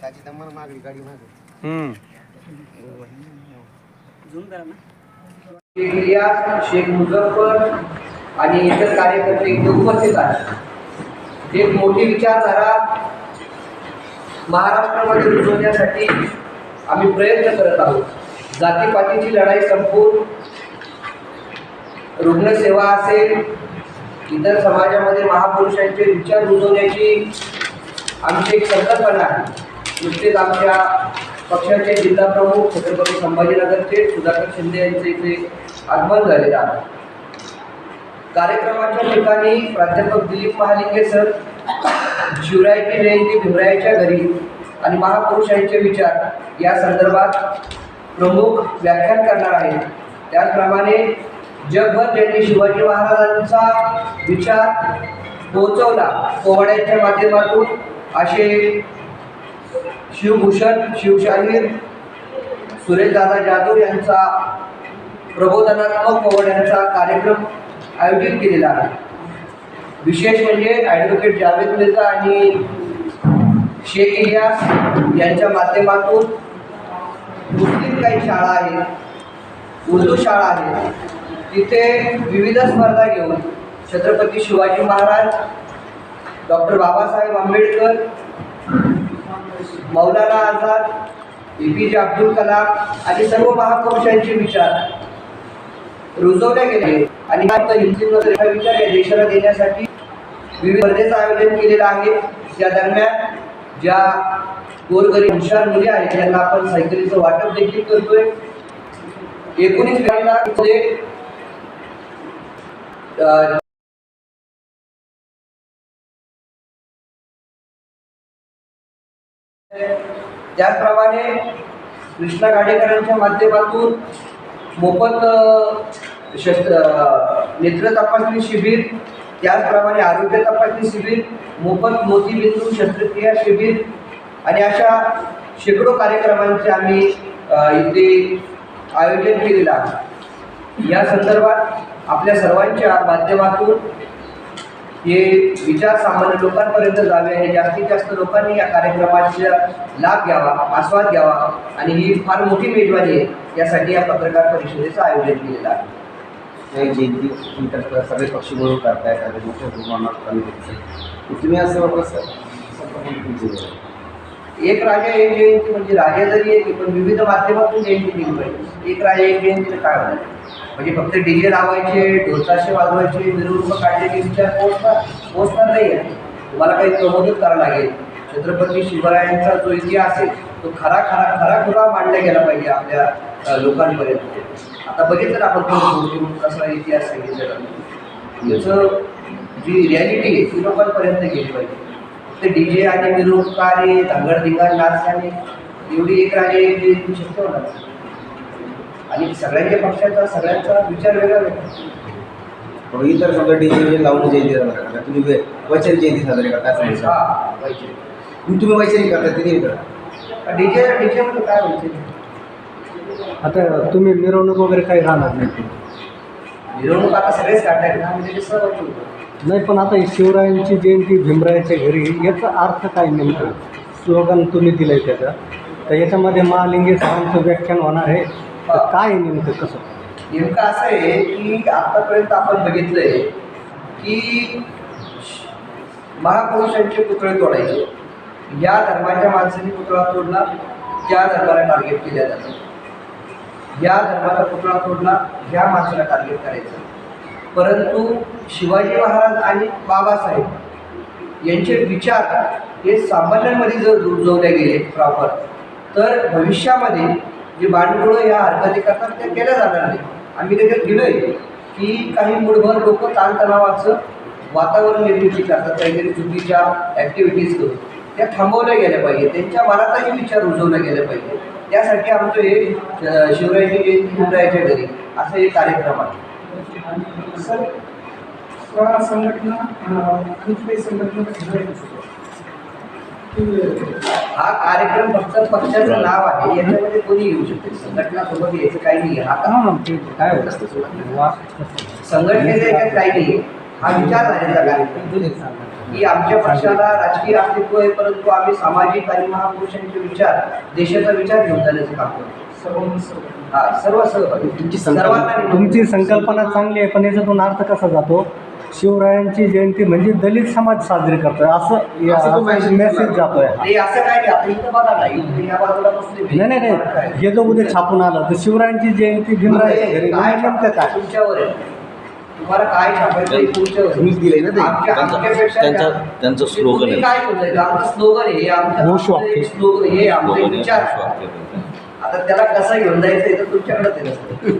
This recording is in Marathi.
त्याची मागली गाडी शेख मुझफ्फर आणि इतर कार्यकर्ते इथे उपस्थित आहेत एक मोठी विचारधारा महाराष्ट्रामध्ये रुजवण्यासाठी आम्ही प्रयत्न करत आहोत जातीपातीची लढाई संपून रुग्णसेवा असेल इतर समाजामध्ये महापुरुषांचे विचार रुजवण्याची आमची एक संकल्पना आहे. नुकतेच आमच्या पक्षाचे जिल्हा प्रमुख छत्रपती संभाजीनगरचे सुधाकर शिंदे यांचे इथे आगमन झालेलं आहे. कार्यक्रमाच्या ठिकाणी प्राध्यापक दिलीप महालिंगे सर शिवरायाची जयंती भीमरायाच्या घरी आणि महापुरुषांचे विचार या संदर्भात प्रमुख व्याख्यान करणार आहेत. त्याचप्रमाणे जगभर ज्यांनी शिवाजी महाराजांचा विचार पोहोचवला. पोवाड्यांच्या माध्यमातून असे शिवभूषण शिवशाहीर सुरेशदादा जाधव यांचा प्रबोधनात्मक पोवाड्यांचा कार्यक्रम आयोजित केलेला आहे. विशेष म्हणजे ॲडव्होकेट जावेद मिर्झा आणि शेख इलियास यांच्या माध्यमातून मुस्लिम काही शाळा आहेत उर्दू शाळा आहेत तिथे विविध स्पर्धा घेऊन Chhatrapati Shivaji Maharaj doctor Babasaheb Ambedkar Maulana Azad A P J Abdul Kalam आणि सर्व महापुरुषांचे विचार रुजवले गेले. आणि हा विचार या देशाला देण्यासाठी विविध स्पर्धेचं आयोजन केलेलं आहे. त्या दरम्यान ज्या गोरगरीब हुशार मुली आहेत त्यांना आपण सायकलीचं वाटप देखील करतोय. एकोणीसमध्ये त्याचप्रमाणे कृष्णा गाडेकरांच्या माध्यमातून मोफत शस्त्र नेत्र तपासणी शिबिर त्याचप्रमाणे आरोग्य तपासणी शिबिर मोफत मोतीबिंदू शस्त्रक्रिया शिबिर आणि अशा शेकडो कार्यक्रमांचे आम्ही इथे आयोजन केलेलं आहे. या संदर्भात आपल्या सर्वांच्या माध्यमातून हे विचार सामान्य लोकांपर्यंत जावे आणि जास्तीत जास्त लोकांनी या कार्यक्रमाचा लाभ घ्यावा आस्वाद घ्यावा आणि ही फार मोठी मेजवानी आहे. यासाठी या पत्रकार परिषदेचं आयोजन केलेलं आहे. त्या जयंती. तुम्ही सगळे पक्षी मिळून करताय सगळे मोठ्या प्रमाणात कमी तुम्ही असं बाबा सर एक राजा एक जयंती म्हणजे राजा जरी एक पण विविध माध्यमातून जयंती केली पाहिजे एक राजा एक जयंतीला काय होणार? म्हणजे फक्त डीजे लावायचे ढोलताशे वाजवायचे मिरवणूक काढण्याचे विचार पोहोचणार पोहोचणार नाही आहे. तुम्हाला काही प्रबोधित करावं लागेल. छत्रपती शिवरायांचा जो इतिहास आहे तो खरा खरा खरा खुरा मांडला गेला पाहिजे आपल्या लोकांपर्यंत. आता बघितलं आपण थोडं कसा इतिहास सांगितलेला. त्याचं जी रिॲलिटी आहे ती लोकांपर्यंत गेली पाहिजे. ते डी जे आणि मिरवणूक आणि धांगड धिंगाण नाच आणि एवढी एक राजे शक्य होणार नाही. आणि सगळ्यांच्या पक्षाचा सगळ्यांचा विचार वेगळा वेगळा. इतर समजा डीजे लावून जयंती साजरा करता तुम्ही वैचारिक जयंती साजरी करता असं. हा मग तुम्ही वैचारिक करता ते नाही करा डीजे डीजे मध्ये काय व्हायचे आता तुम्ही मिरवणूक वगैरे काही राहणार नाही. मिरवणूक आता सगळेच काढतायत ना म्हणजे होतं नाही पण आता ही शिवरायांची जयंती भीमरायाच्या घरी याचा अर्थ काय नेमकं? स्लोगन तुम्ही दिलंय त्याचं. तर याच्यामध्ये महालिंगे सरांचं व्याख्यान होणार आहे. तर काय आहे नेमकं कसं? नेमकं असं आहे की आतापर्यंत आपण बघितलंय की महापुरुषांचे पुतळे तोडायचे. या धर्माच्या माणसाने पुतळा तोडला त्या धर्माला टार्गेट केल्या जातं या धर्माचा पुतळा तोडला ह्या माणसाला टार्गेट करायचं. परंतु शिवाजी महाराज आणि बाबासाहेब यांचे विचार हे सामान्यांमध्ये जर रुजवले गेले प्रॉपर तर भविष्यामध्ये जे बांडगुळं या हरकती करतात त्या केल्या जाणार नाही आम्ही त्याच्यात दिलंय की काही मूळभर लोक ताणतणावाचं वातावरण निर्मिती करतात काहीतरी चुकीच्या ॲक्टिव्हिटीज करून. त्या थांबवल्या गेल्या पाहिजे त्यांच्या मनाचाही विचार रुजवला गेला पाहिजे. त्यासाठी आमचं हे शिवरायाची जयंती शिवरायाच्या घरी. असं एक कार्यक्रम आहे. सर संघटना हा कार्यक्रम फक्त पक्षाचं नाव आहे. याच्यामध्ये कोणी येऊ शकते? संघटना सोबत यायचं काही नाही. हा हां काय होतं? वा संघटनेचं याच्यात काही नाही. हा विचार कार्यक्रम की आमच्या पक्षाला राजकीय अस्तित्व आहे परंतु आम्ही सामाजिक आणि महापुरुषांचे विचार देशाचा विचार घेऊन जाण्याचं काम करतो. सर्व तुमची संकल्पना- तुमची संकल्पना चांगली आहे पण याच्यातून अर्थ कसा जातो? शिवरायांची जयंती म्हणजे दलित समाज साजरी करतोय असं मेसेज. जातोय ते असं काय नाही. नाही नाही हे जर उद्या छापून आलं. तर शिवरायांची जयंती भीमरायाच्या घरी काय नेमकं काय? तुमच्यावर आहे. तुम्हाला काय छापायचं. तुम्हीच दिलंय ना ते. त्यांचं- त्यांचं- त्यांचं slogan तुम्ही आहे. काय बोलायचं आमचं स्लोगन आहे हे आमचं स्लोगन हे आमचे विचार. आता त्याला कसं घेऊन जायचं हे तर तुमच्याकडेच आहे